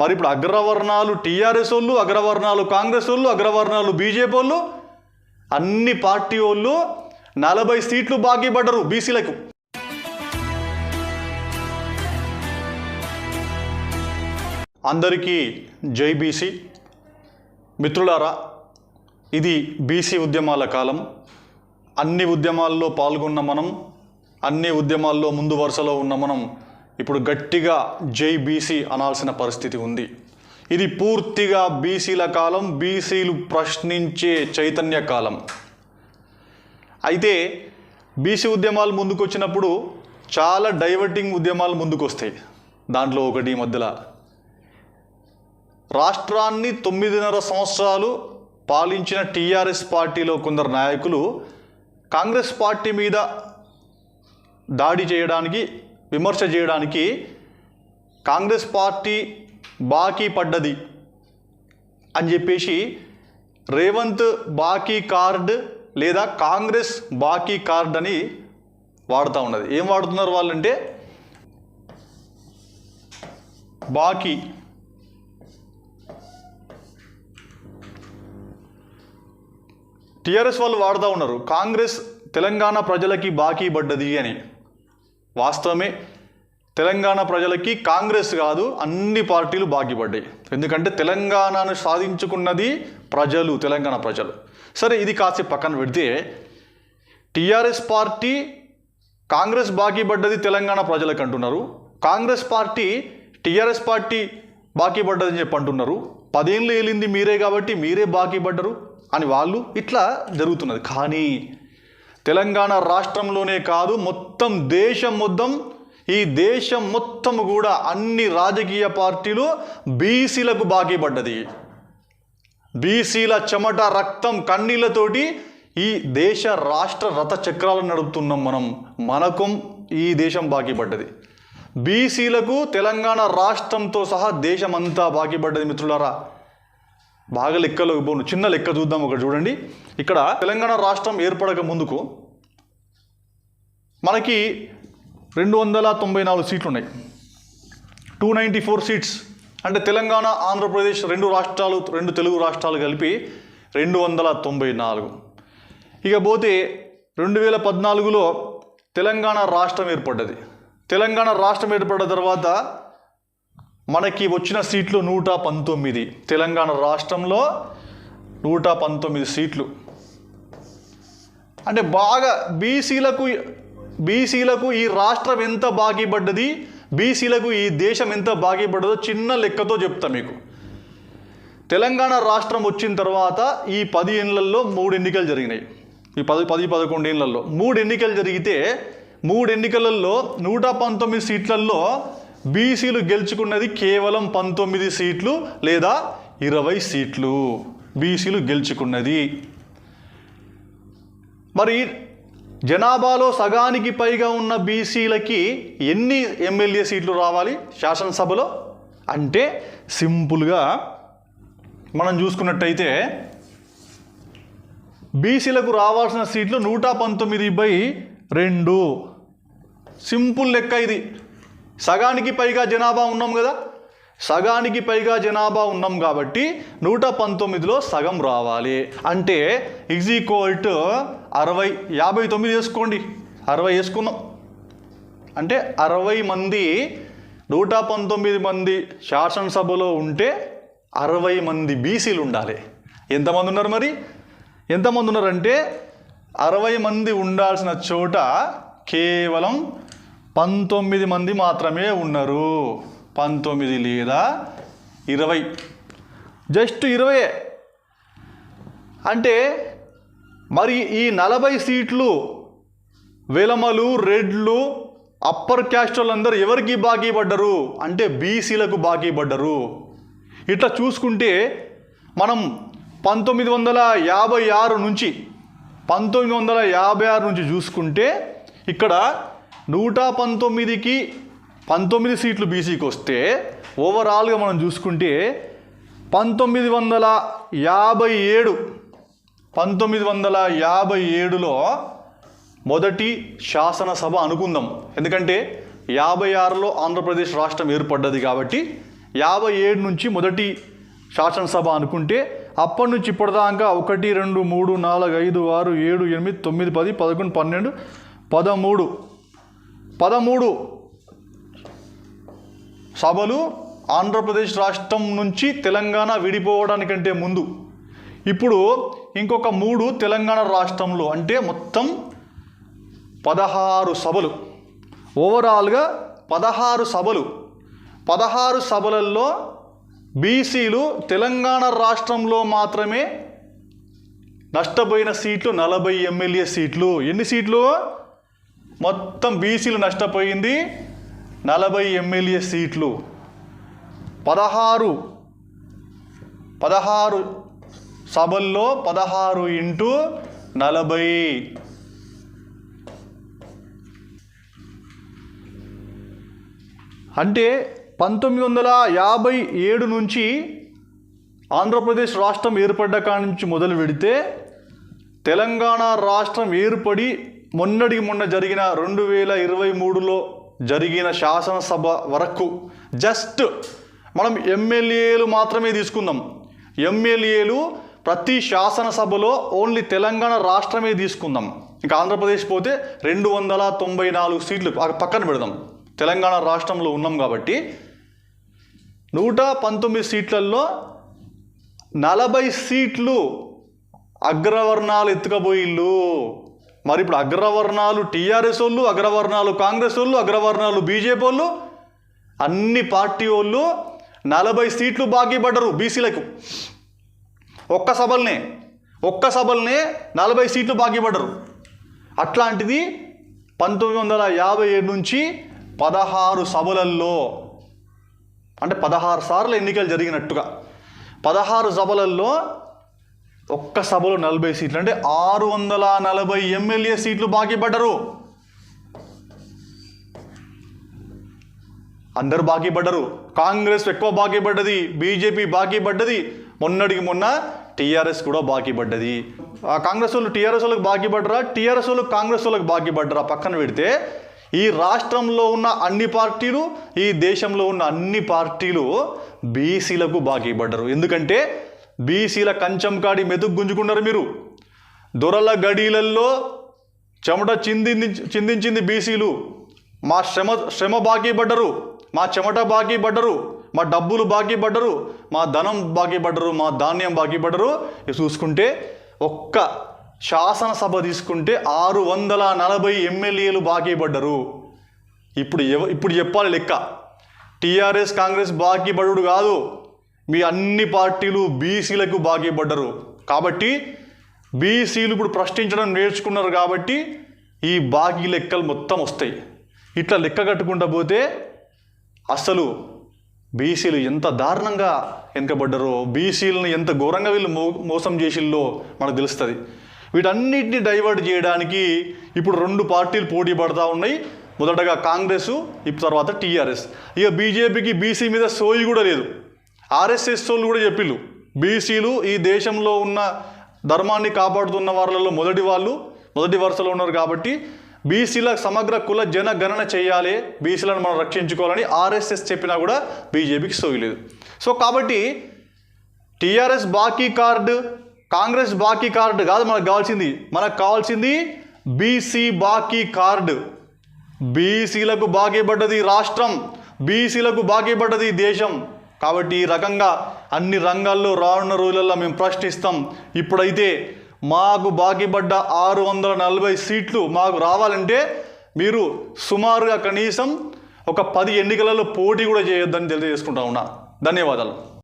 మరి ఇప్పుడు అగ్రవర్ణాలు టీఆర్ఎస్ వాళ్ళు అగ్రవర్ణాలు కాంగ్రెస్ వాళ్ళు అగ్రవర్ణాలు బీజేపీ వాళ్ళు అన్ని పార్టీ వాళ్ళు నలభై సీట్లు బాకీ పడ్డరు బీసీలకు. అందరికీ జై బీసీ. మిత్రులారా ఇది బీసీ ఉద్యమాల కాలం. అన్ని ఉద్యమాల్లో పాల్గొన్న మనం అన్ని ఉద్యమాల్లో ముందు వరుసలో ఉన్న మనం ఇప్పుడు గట్టిగా జై బీసీ అనాల్సిన పరిస్థితి ఉంది. ఇది పూర్తిగా బీసీల కాలం బీసీలు ప్రశ్నించే చైతన్య కాలం. అయితే బీసీ ఉద్యమాలు ముందుకు వచ్చినప్పుడు చాలా డైవర్టింగ్ ఉద్యమాలు ముందుకొస్తాయి. దాంట్లో ఒకటి మధ్యలో. రాష్ట్రాన్ని తొమ్మిదిన్నర సంవత్సరాలు పాలించిన టీఆర్ఎస్ పార్టీలో కొందరు నాయకులు కాంగ్రెస్ పార్టీ మీద దాడి చేయడానికి విమర్శ చేయడానికి కాంగ్రెస్ పార్టీ బాకీ పడ్డది అని చెప్పేసి రేవంత్ బాకీ కార్డ్ లేదా కాంగ్రెస్ బాకీ కార్డ్ అని వాడుతూ ఉన్నది. ఏం వాడుతున్నారు వాళ్ళంటే బాకీ. టీఆర్ఎస్ వాళ్ళు వాడుతూ ఉన్నారు. కాంగ్రెస్ తెలంగాణ ప్రజలకి బాకీ పడ్డది అని. వాస్తవమే. తెలంగాణ ప్రజలకి కాంగ్రెస్ కాదు అన్ని పార్టీలు బాకీ పడ్డాయి ఎందుకంటే తెలంగాణను సాధించుకున్నది ప్రజలు తెలంగాణ ప్రజలు. సరే ఇది కాసేపు పక్కన పెడితే టీఆర్ఎస్ పార్టీ కాంగ్రెస్ బాకీ పడ్డది తెలంగాణ ప్రజలకు అంటున్నారు. కాంగ్రెస్ పార్టీ టీఆర్ఎస్ పార్టీ బాకీ పడ్డదని చెప్పి అంటున్నారు. పదేళ్ళు ఏలింది మీరే కాబట్టి మీరే బాకీ పడ్డరు అని వాళ్ళు ఇట్లా జరుగుతున్నది. కానీ తెలంగాణ రాష్ట్రంలోనే కాదు మొత్తం దేశం మొత్తం ఈ దేశం మొత్తం కూడా అన్ని రాజకీయ పార్టీలు బీసీలకు బాకీ పడ్డది బీసీల చెమట రక్తం కన్నీళ్ళతోటి ఈ దేశ రాష్ట్ర రథ చక్రాలను నడుపుతున్నాం మనం. మనకు ఈ దేశం బాకీ పడ్డది బీసీలకు తెలంగాణ రాష్ట్రంతో సహా దేశమంతా బాకీ పడ్డది మిత్రులారా. బాగా లెక్కలోకి పోను. చిన్న లెక్క చూద్దాం ఒకటి చూడండి. ఇక్కడ తెలంగాణ రాష్ట్రం ఏర్పడక ముందుకు మనకి రెండు వందల తొంభై నాలుగు సీట్లు ఉన్నాయి టూ నైంటీ ఫోర్ సీట్స్ అంటే తెలంగాణ ఆంధ్రప్రదేశ్ రెండు రాష్ట్రాలు రెండు తెలుగు రాష్ట్రాలు కలిపి రెండు వందల తొంభై నాలుగు. ఇక పోతే రెండు వేల పద్నాలుగులో తెలంగాణ రాష్ట్రం ఏర్పడ్డది. తెలంగాణ రాష్ట్రం ఏర్పడిన తర్వాత మనకి వచ్చిన సీట్లు నూట పంతొమ్మిది. తెలంగాణ రాష్ట్రంలో నూట పంతొమ్మిది సీట్లు. అంటే బాగా బీసీలకు బీసీలకు ఈ రాష్ట్రం ఎంత బాకీ పడ్డది బీసీలకు ఈ దేశం ఎంత బాకీ పడ్డదో చిన్న లెక్కతో చెప్తా మీకు. తెలంగాణ రాష్ట్రం వచ్చిన తర్వాత ఈ పది ఏళ్ళల్లో మూడు ఎన్నికలు జరిగినాయి. ఈ పది పది పదకొండు ఏళ్ళల్లో మూడు ఎన్నికలు జరిగితే మూడు ఎన్నికలలో నూట పంతొమ్మిది సీట్లలో బీసీలు గెలుచుకున్నది కేవలం పంతొమ్మిది సీట్లు లేదా ఇరవై సీట్లు బీసీలు గెలుచుకున్నది. మరి జనాభాలో సగానికి పైగా ఉన్న బీసీలకి ఎన్ని ఎమ్మెల్యే సీట్లు రావాలి శాసనసభలో? అంటే సింపుల్గా మనం చూసుకున్నట్టయితే బీసీలకు రావాల్సిన సీట్లు నూట పంతొమ్మిది బై రెండు. సింపుల్ లెక్క ఇది. సగానికి పైగా జనాభా ఉన్నాం కదా? సగానికి పైగా జనాభా ఉన్నాం కాబట్టి నూట పంతొమ్మిదిలో సగం రావాలి. అంటే ఈజ్ ఈక్వల్ టు అరవై యాభై తొమ్మిది వేసుకోండి. అరవై వేసుకున్నాం. అంటే అరవై మంది నూట పంతొమ్మిది మంది శాసనసభలో ఉంటే అరవై మంది బీసీలు ఉండాలి. ఎంతమంది ఉన్నారు మరి? ఎంతమంది ఉన్నారంటే అరవై మంది ఉండాల్సిన చోట కేవలం పంతొమ్మిది మంది మాత్రమే ఉన్నారు. పంతొమ్మిది లేదా ఇరవై. జస్ట్ ఇరవయే. అంటే మరి ఈ నలభై సీట్లు వెలమలు రెడ్లు అప్పర్ క్యాస్ట్ వాళ్ళందరూ ఎవరికి బాకీ పడ్డరు? అంటే బీసీలకు బాకీ పడ్డరు. ఇట్లా చూసుకుంటే మనం పంతొమ్మిది వందల యాభై ఆరు నుంచి పంతొమ్మిది వందల యాభై ఆరు నుంచి చూసుకుంటే ఇక్కడ నూట పంతొమ్మిదికి పంతొమ్మిది సీట్లు బీసీకి వస్తే ఓవరాల్గా మనం చూసుకుంటే పంతొమ్మిది వందల యాభై ఏడు పంతొమ్మిది వందల యాభై ఏడులో మొదటి శాసనసభ అనుకుందాం. ఎందుకంటే యాభై ఆరులో ఆంధ్రప్రదేశ్ రాష్ట్రం ఏర్పడ్డది కాబట్టి యాభై ఏడు నుంచి మొదటి శాసనసభ అనుకుంటే అప్పటి నుంచి ఇప్పటిదాకా ఒకటి రెండు మూడు నాలుగు ఐదు ఆరు ఏడు ఎనిమిది తొమ్మిది పది పదకొండు పన్నెండు పదమూడు. పదమూడు సభలు ఆంధ్రప్రదేశ్ రాష్ట్రం నుంచి తెలంగాణ విడిపోవడానికంటే ముందు. ఇప్పుడు ఇంకొక మూడు తెలంగాణ రాష్ట్రంలో అంటే మొత్తం పదహారు సభలు. ఓవరాల్గా పదహారు సభలు. పదహారు సభలలో బీసీలు తెలంగాణ రాష్ట్రంలో మాత్రమే నష్టపోయిన సీట్లు నలభై ఎమ్మెల్యే సీట్లు. ఎన్ని సీట్లు? మొత్తం బీసీలు నష్టపోయింది నలభై ఎమ్మెల్యే సీట్లు. పదహారు పదహారు సభల్లో పదహారు ఇంటూ నలభై. అంటే పంతొమ్మిది వందల యాభై ఏడు నుంచి ఆంధ్రప్రదేశ్ రాష్ట్రం ఏర్పడ్డ నుంచి మొదలు పెడితే తెలంగాణ రాష్ట్రం ఏర్పడి మొన్నటికి మొన్న జరిగిన రెండు వేల ఇరవై మూడులో జరిగిన శాసనసభ వరకు జస్ట్ మనం ఎమ్మెల్యేలు మాత్రమే తీసుకుందాం. ఎమ్మెల్యేలు ప్రతి శాసనసభలో ఓన్లీ తెలంగాణ రాష్ట్రమే తీసుకుందాం. ఇంకా ఆంధ్రప్రదేశ్ పోతే రెండు వందల తొంభై నాలుగు సీట్లు పక్కన పెడదాం. తెలంగాణ రాష్ట్రంలో ఉన్నాం కాబట్టి నూట పంతొమ్మిది సీట్లలో నలభై సీట్లు అగ్రవర్ణాలు ఎత్తుకపోయిళ్ళు. మరి ఇప్పుడు అగ్రవర్ణాలు టీఆర్ఎస్ వాళ్ళు అగ్రవర్ణాలు కాంగ్రెస్ వాళ్ళు అగ్రవర్ణాలు బీజేపీ వాళ్ళు అన్ని పార్టీ వాళ్ళు నలభై సీట్లు బాకీ పడ్డరు బీసీలకు. ఒక్క సభలనే ఒక్క సభలనే నలభై సీట్లు బాకీ పడ్డరు. అట్లాంటిది పంతొమ్మిది వందల యాభై ఏడు నుంచి పదహారు సభలల్లో అంటే పదహారు సార్లు ఎన్నికలు జరిగినట్టుగా పదహారు సభలల్లో ఒక్క సభలో నలభై సీట్లు అంటే ఆరు వందల నలభై ఎమ్మెల్యే సీట్లు బాకీ పడ్డరు. అందరు బాకీ పడ్డరు. కాంగ్రెస్ ఎక్కువ బాకీ పడ్డది బీజేపీ బాకీ పడ్డది మొన్నటికి మొన్న టీఆర్ఎస్ కూడా బాకీ పడ్డది. ఆ కాంగ్రెస్ వాళ్ళు టీఆర్ఎస్ వాళ్ళకి బాకీ పడ్డరా? టీఆర్ఎస్ వాళ్ళు కాంగ్రెస్ వాళ్ళకి బాకీ పడ్డరా? పక్కన పెడితే ఈ రాష్ట్రంలో ఉన్న అన్ని పార్టీలు ఈ దేశంలో ఉన్న అన్ని పార్టీలు బీసీలకు బాకీ పడ్డరు. ఎందుకంటే బీసీల కంచం కాడి మెతుకు గుంజుకున్నారు మీరు. దొరల గడీలల్లో చెమట చింది చిందించింది బీసీలు. మా శ్రమ శ్రమ బాకీ పడ్డరు. మా చెమట బాకీ పడ్డరు. మా డబ్బులు బాకీ పడ్డరు. మా ధనం బాకీ పడ్డరు. మా ధాన్యం బాకీ పడ్డరు. ఇవి చూసుకుంటే ఒక్క శాసనసభ తీసుకుంటే ఆరు వందల నలభై ఎమ్మెల్యేలు బాకీ పడ్డరు. ఇప్పుడు ఎవ ఇప్పుడు చెప్పాలి లెక్క. టీఆర్ఎస్ కాంగ్రెస్ బాకీ పడుడు కాదు. మీ అన్ని పార్టీలు బీసీలకు బాకీ పడ్డరు కాబట్టి బీసీలు ఇప్పుడు ప్రశ్నించడం నేర్చుకున్నారు కాబట్టి ఈ బాకీ లెక్కలు మొత్తం వస్తాయి. ఇట్లా లెక్క కట్టుకుంటా పోతే అసలు బీసీలు ఎంత దారుణంగా వెనుకబడ్డారో బీసీలను ఎంత ఘోరంగా వీళ్ళు మో మోసం చేసిల్లో మనకు తెలుస్తుంది. వీటన్నిటిని డైవర్ట్ చేయడానికి ఇప్పుడు రెండు పార్టీలు పోటీ పడతా ఉన్నాయి. మొదటగా కాంగ్రెస్ ఇప్పుడు తర్వాత టీఆర్ఎస్. ఇక బీజేపీకి బీసీ మీద సోయి కూడా లేదు. ఆర్ఎస్ఎస్ వాళ్ళు కూడా చెప్పిళ్ళు. బీసీలు ఈ దేశంలో ఉన్న ధర్మాన్ని కాపాడుతున్న వాళ్ళలో మొదటి వాళ్ళు మొదటి వరుసలో ఉన్నారు కాబట్టి బీసీల సమగ్ర కుల జనగణన చేయాలి బీసీలను మనం రక్షించుకోవాలని ఆర్ఎస్ఎస్ చెప్పినా కూడా బీజేపీకి సోయి లేదు. సో కాబట్టి టీఆర్ఎస్ బాకీ కార్డు కాంగ్రెస్ బాకీ కార్డు కాదు మనకు కావాల్సింది. మనకు కావాల్సింది బీసీ బాకీ కార్డు. బీసీలకు బాకీ పడ్డది రాష్ట్రం బీసీలకు బాకీ పడ్డది దేశం. కాబట్టి ఈ రకంగా అన్ని రంగాల్లో రానున్న రోజులలో మేము ప్రశ్నిస్తాం. ఇప్పుడైతే మాకు బాకీ పడ్డ ఆరు వందల నలభై సీట్లు మాకు రావాలంటే మీరు సుమారుగా కనీసం ఒక పది ఎన్నికలలో పోటీ కూడా చేయొద్దని తెలియజేసుకుంటా ఉన్నా. ధన్యవాదాలు.